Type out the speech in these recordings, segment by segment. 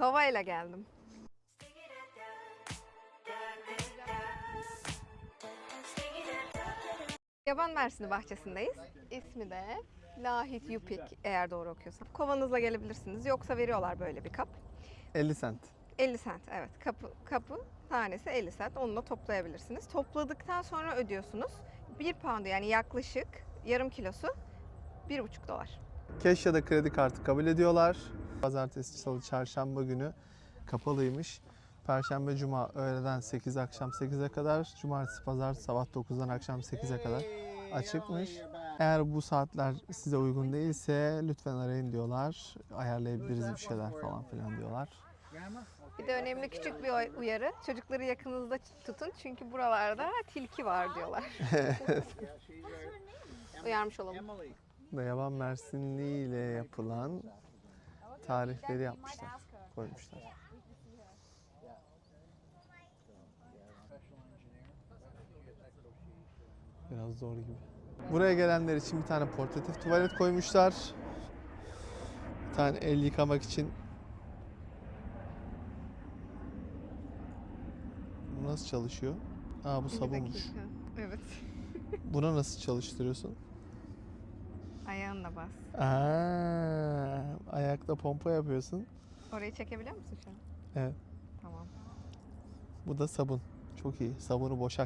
Kovayla geldim. Yaban Mersini bahçesindeyiz. İsmi de Lahit Yupik eğer doğru okuyorsam. Kovanızla gelebilirsiniz. Yoksa veriyorlar böyle bir kap. 50 sent. 50 sent evet. Kapı, kapı tanesi 50 sent. Onunla toplayabilirsiniz. Topladıktan sonra ödüyorsunuz. 1 pound yani yaklaşık yarım kilosu 1,5 dolar. Cash ya da kredi kartı kabul ediyorlar. Pazartesi, salı, çarşamba günü kapalıymış. Perşembe, cuma öğleden 8 akşam 8'e kadar. Cumartesi, pazar sabah 9'dan akşam 8'e kadar açıkmış. Eğer bu saatler size uygun değilse lütfen arayın diyorlar. Ayarlayabiliriz bir şeyler falan filan diyorlar. Bir de önemli küçük bir uy- uyarı. Çocukları yakınızda tutun çünkü buralarda tilki var diyorlar. Uyarmış olalım. Da yaban mersinli ile yapılan tarifleri yapmışlar, koymuşlar. Biraz zor gibi. Buraya gelenler için bir tane portatif tuvalet koymuşlar. Bir tane el yıkamak için. Bu nasıl çalışıyor? Aa bu sabunmuş. Evet. Buna nasıl çalıştırıyorsun? Ayağınla bas. Aa, ayakta pompa yapıyorsun. Orayı çekebiliyor musun şu an? Evet. Tamam. Bu da sabun. Çok iyi. Sabunu boş.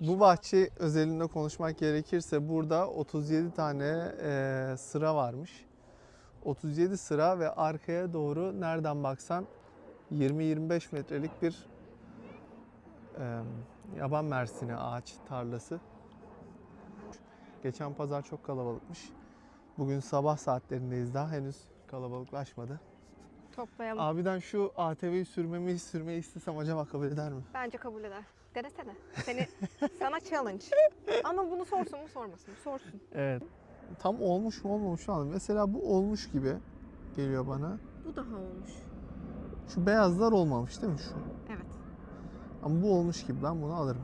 Bu bahçe özelinde konuşmak gerekirse burada 37 tane e, sıra varmış. 37 sıra ve arkaya doğru nereden baksan 20-25 metrelik bir e, yaban mersini ağaç tarlası. Geçen pazar çok kalabalıkmış. Bugün sabah saatlerindeyiz daha henüz kalabalıklaşmadı. Toplayalım. Abiden şu ATV'yi sürmemi sürmeyi istesem acaba kabul eder mi? Bence kabul eder. Denesene. Seni sana challenge. Ama bunu sorsun mu sormasın mı? Sorsun. Evet. Tam olmuş mu olmamış mı. Mesela bu olmuş gibi geliyor bana. Bu daha olmuş. Şu beyazlar olmamış değil mi şu? Evet. Ama bu olmuş gibi ben bunu alırım.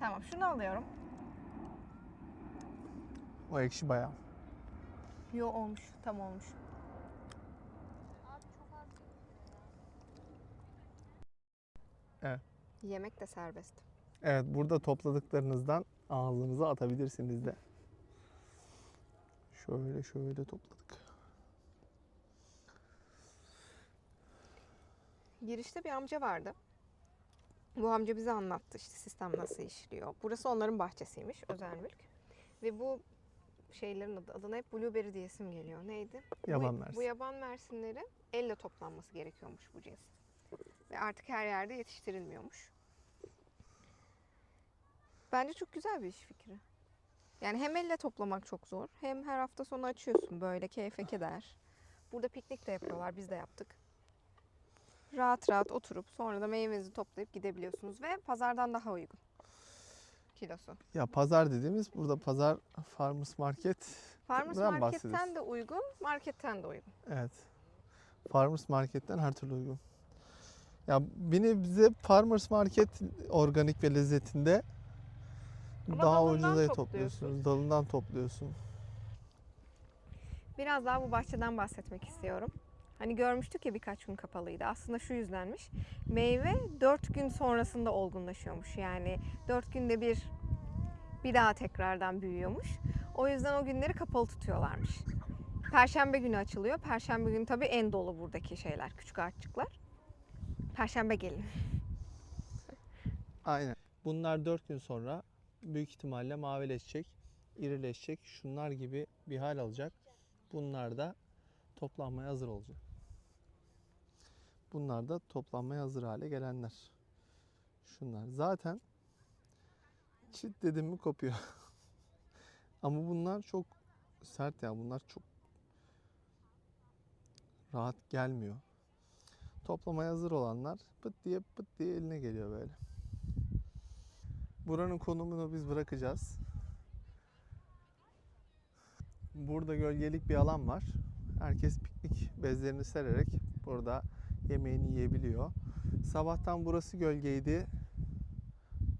Tamam şunu alıyorum. O ekşi bayağı. Yo olmuş. Tam olmuş. Evet. Yemek de serbest. Evet burada topladıklarınızdan ağzınıza atabilirsiniz de. Şöyle şöyle topladık. Girişte bir amca vardı. Bu amca bize anlattı işte sistem nasıl işliyor. Burası onların bahçesiymiş, özel mülk. Ve bu şeylerin adı, adına hep blueberry diyesim geliyor. Neydi? Yaban bu, mersin. Bu yaban mersinleri elle toplanması gerekiyormuş bu cins. Ve artık her yerde yetiştirilmiyormuş. Bence çok güzel bir iş fikri. Yani hem elle toplamak çok zor, hem her hafta sonu açıyorsun böyle keyfe keder. Burada piknik de yapıyorlar, biz de yaptık. Rahat rahat oturup sonra da meyvenizi toplayıp gidebiliyorsunuz ve pazardan daha uygun kilosu. Ya pazar dediğimiz burada pazar farmers market. Farmers marketten de uygun, marketten de uygun. Evet. Farmers marketten her türlü uygun. Ya bir nebze farmers market organik ve lezzetinde Ama daha ucuza topluyorsun. topluyorsun. Dalından topluyorsun. Biraz daha bu bahçeden bahsetmek istiyorum. Hani görmüştük ya birkaç gün kapalıydı. Aslında şu yüzdenmiş. Meyve 4 gün sonrasında olgunlaşıyormuş. Yani 4 günde bir bir daha tekrardan büyüyormuş. O yüzden o günleri kapalı tutuyorlarmış. Perşembe günü açılıyor. Perşembe günü tabii en dolu buradaki şeyler, küçük ağaççıklar. Perşembe gelin. Aynen. Bunlar 4 gün sonra büyük ihtimalle mavileşecek, irileşecek, şunlar gibi bir hal alacak. Bunlar da toplanmaya hazır olacak. Bunlar da toplanmaya hazır hale gelenler. Şunlar. Zaten çit dedim mi kopuyor. Ama bunlar çok sert ya. Bunlar çok rahat gelmiyor. Toplamaya hazır olanlar pıt diye pıt diye eline geliyor böyle. Buranın konumunu biz bırakacağız. Burada gölgelik bir alan var. Herkes piknik bezlerini sererek burada yemeğini yiyebiliyor. Sabahtan burası gölgeydi.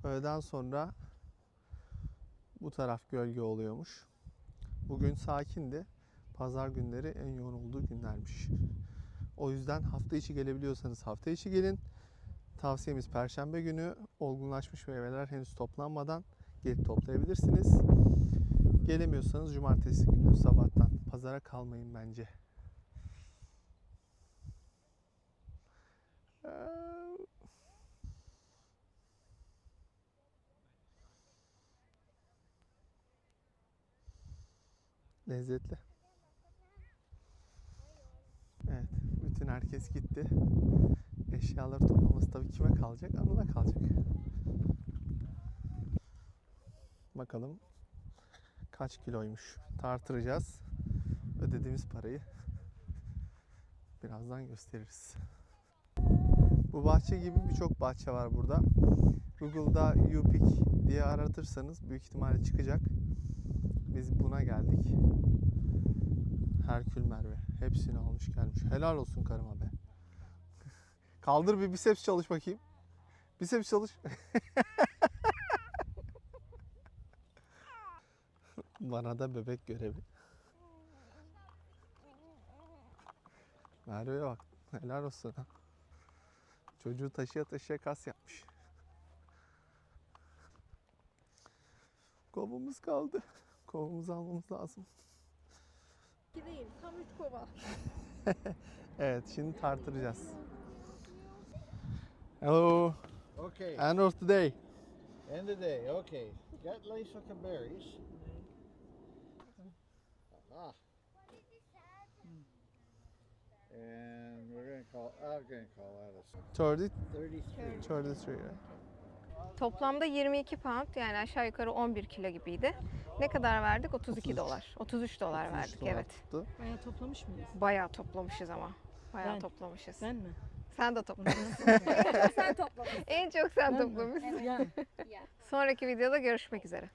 Öğleden sonra bu taraf gölge oluyormuş. Bugün sakindi. Pazar günleri en yoğun olduğu günlermiş. O yüzden hafta içi gelebiliyorsanız hafta içi gelin. Tavsiyemiz perşembe günü olgunlaşmış meyveler henüz toplanmadan gelip toplayabilirsiniz. Gelemiyorsanız cumartesi günü sabahtan pazara kalmayın bence. Lezzetli. Evet, bütün herkes gitti. Eşyaları toplaması tabii kime kalacak? Anıl'a kalacak. Bakalım kaç kiloymuş. Tartıracağız. Ödediğimiz parayı birazdan gösteririz. Bu bahçe gibi birçok bahçe var burada. Google'da Yupik diye aratırsanız büyük ihtimalle çıkacak. Biz buna geldik. Herkül Merve. Hepsini almış gelmiş. Helal olsun karıma be. Kaldır bir biceps çalış bakayım. Biceps çalış. Bana da bebek görevi. Merve'ye bak. Helal olsun ha. Çocuğu taşıya taşıya kas yapmış. Kovumuz kaldı. Kovumuzu almamız lazım. İki değil, tam üç kova. Evet, şimdi tartıracağız. Hello, Okay, end of the day. end of day. Okay, got nice looking berries. And we're gonna call. I'm gonna call that a 30, 33. 33. right? Toplamda 22 pound yani aşağı yukarı 11 kilo gibiydi. Ne kadar verdik? 32 33. dolar. 33 dolar 33 verdik dolar evet. tuttu. Bayağı toplamış mıyız? Bayağı toplamışız ama. Bayağı Ben- toplamışız. Ben mi? Sen de toplamışsın. sen toplamışsın. En çok sen Ben mi? toplamışsın. Yani. Sonraki videoda görüşmek üzere.